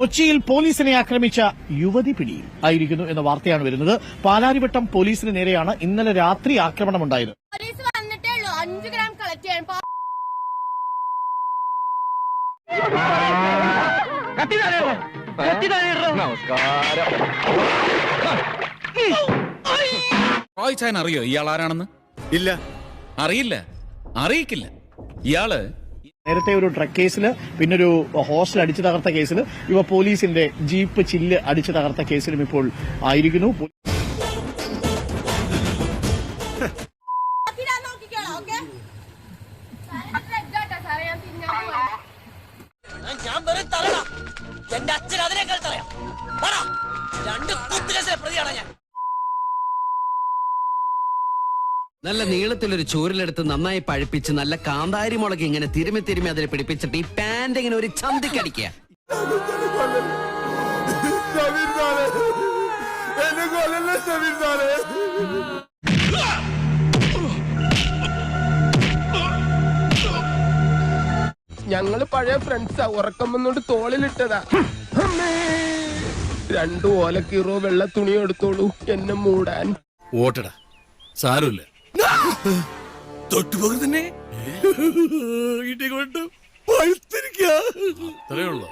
കൊച്ചിയിൽ പോലീസിനെ ആക്രമിച്ച യുവതി പിടിയിൽ ആയിരിക്കുന്നു എന്ന വാർത്തയാണ് വരുന്നത്. പാലാരിവട്ടം പോലീസിന് നേരെയാണ് ഇന്നലെ രാത്രി ആക്രമണമുണ്ടായത്. പോലീസ് വന്നിട്ടേ ഉള്ളൂ. അഞ്ചു ഗ്രാം കളക്ട് ചെയ്യാൻ റോയ് ചാൻ അറിയോ? ഇയാൾ ആരാണെന്ന്? ഇല്ല. അറിയില്ല. അറിയിക്കില്ല. ഇയാൾ നേരത്തെ ഒരു ഡ്രഗ് കേസിൽ പിന്നൊരു ഹോസ്റ്റൽ അടിച്ചു തകർത്ത കേസിൽ ഇവ പോലീസിന്റെ ജീപ്പ് ചില്ല് അടിച്ചു തകർത്ത കേസിലും ഇപ്പോൾ ആയിരിക്കുന്നു. അച്ഛൻ രണ്ട് ഞാൻ. നല്ല നീളത്തിലൊരു ചൂരിലെടുത്ത് നന്നായി പഴുപ്പിച്ച് നല്ല കാന്താരി മുളക് ഇങ്ങനെ തിരുമി തിരുമി അതിൽ പിടിപ്പിച്ചിട്ട് ഈ പാന്റ് ഇങ്ങനെ ഒരു ചന്തിക്കടിക്കുക. ഞങ്ങൾ പഴയ ഫ്രണ്ട്സാ ഉറക്കം വന്നോണ്ട് തോളിലിട്ടതാ. രണ്ടു ഓലക്കീറോ വെള്ള തുണി എടുത്തോളൂ. എന്നെ മൂടാൻ. ഓട്ടടാ. സാരമില്ല. തൊട്ടുപോകും തന്നെ ഇടി കൊണ്ട് പഴുത്തിരിക്കുക അത്രേ ഉള്ളൂ.